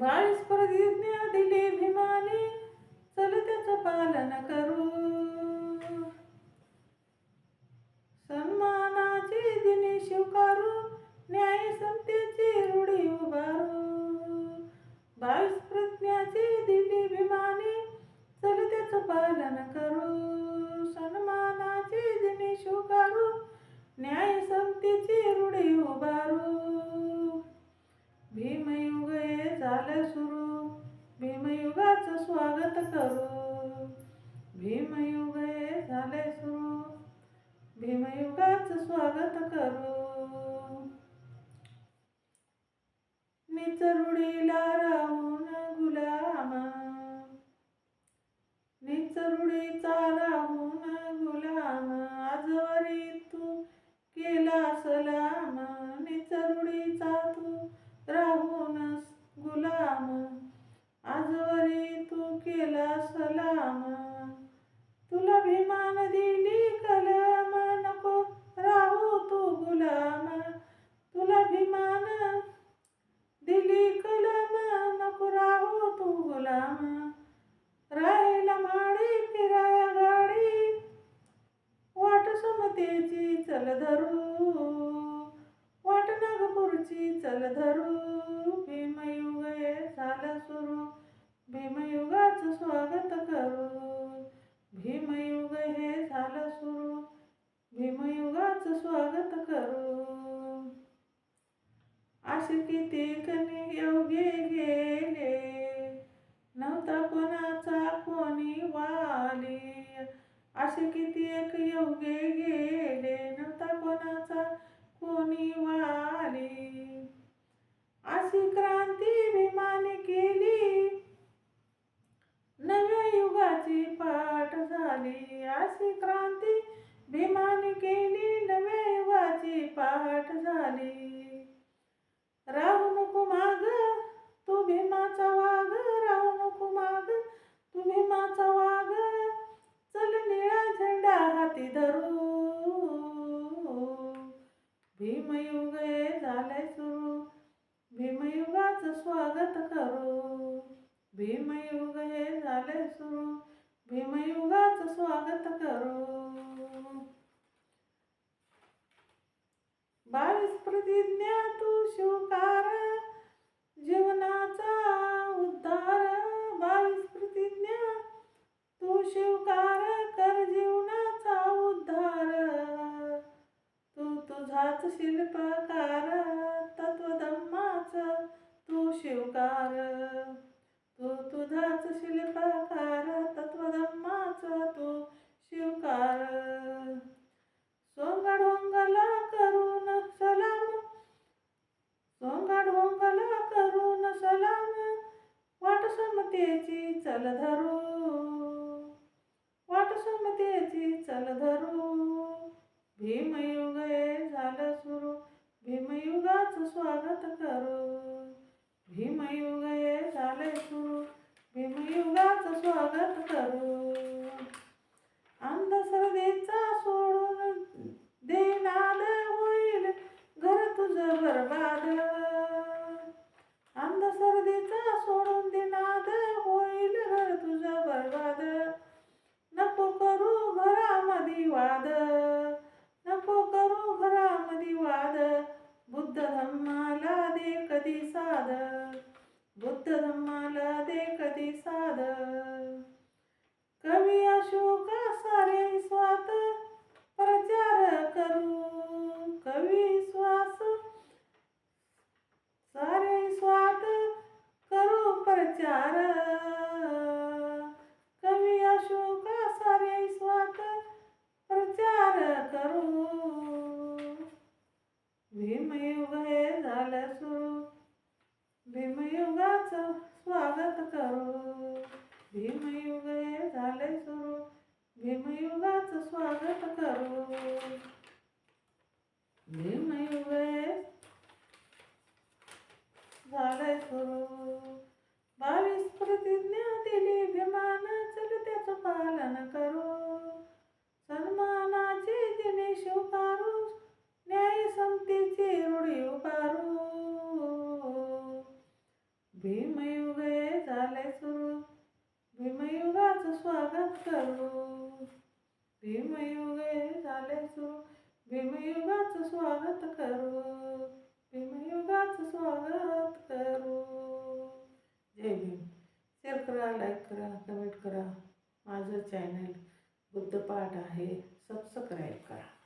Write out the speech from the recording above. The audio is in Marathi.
बावीस प्रतिज्ञा दिली भीमाने. चल त्याचं पालन करू. सन्मानाची दिनी स्वीकारू. न्याय समतेची रूढी उभारू. बावीस प्रतिज्ञाची दिली भीमाने. चल त्याचं पालन करू. स्वागत करू भीमयुग झाले सुरू. भीमयुगाच स्वागत करू. निचरुडीला राहून गुलाम. निचरुडीचा राहून करू। असे किती कणी योगे गेले नव्हता कोणाचा कोणी वाली. असे किती एक योगे गेले नव्हता कोणाचा कोणी वाली. आले राहू नको माग तू भीमाचा वाग राहू नको माग तू भीमाचा वाग चल निळा झेंडा हाती धरू. भीमयुग हे झालंय सुरू भीमयुगाचं स्वागत करू. भीमयुग हे झालंय सुरू भीमयुगाचं स्वागत करू. बावीस प्रतिज्ञा तू शिवकार जीवनाचा उद्धार. बावीस प्रतिज्ञा तू शिवकार कर जीवनाचा उद्धार. तू तुझाच शिल्पकार तत्वधम्माच तू शिवकार. ढोंगला करून सलाम. वाट समतेची चल धरू. वाट समतेची चल धरू. भीमयुग झालं सुरू. भीमयुगाचं स्वागत करू. भीमयुग हे सुरू. भीमयुगाचं स्वागत करू. धम्माला दे कधी साध बुद्ध धम्माला दे कधी साध कवी अशोक सारे स्वात प्रचार करू. कवी श्वास सारे स्वात करू प्रचार. कवी अशोक सारे स्वात प्रचार करू. भीमयुग हे झालं सुरू भीमयुगाचं स्वागत करू. भीमयुग हे झाले सुरू. भीमयुगाचं स्वागत करू. भीमयुग स्वागत करू. भीमयुगे झाले सुरू भीमयुगाचं स्वागत करू. भीमयुगाचं स्वागत करू. जय भीम. शेअर करा लाईक करा कमेंट करा. माझं चॅनल बुद्धपाठ आहे सबस्क्राईब करा.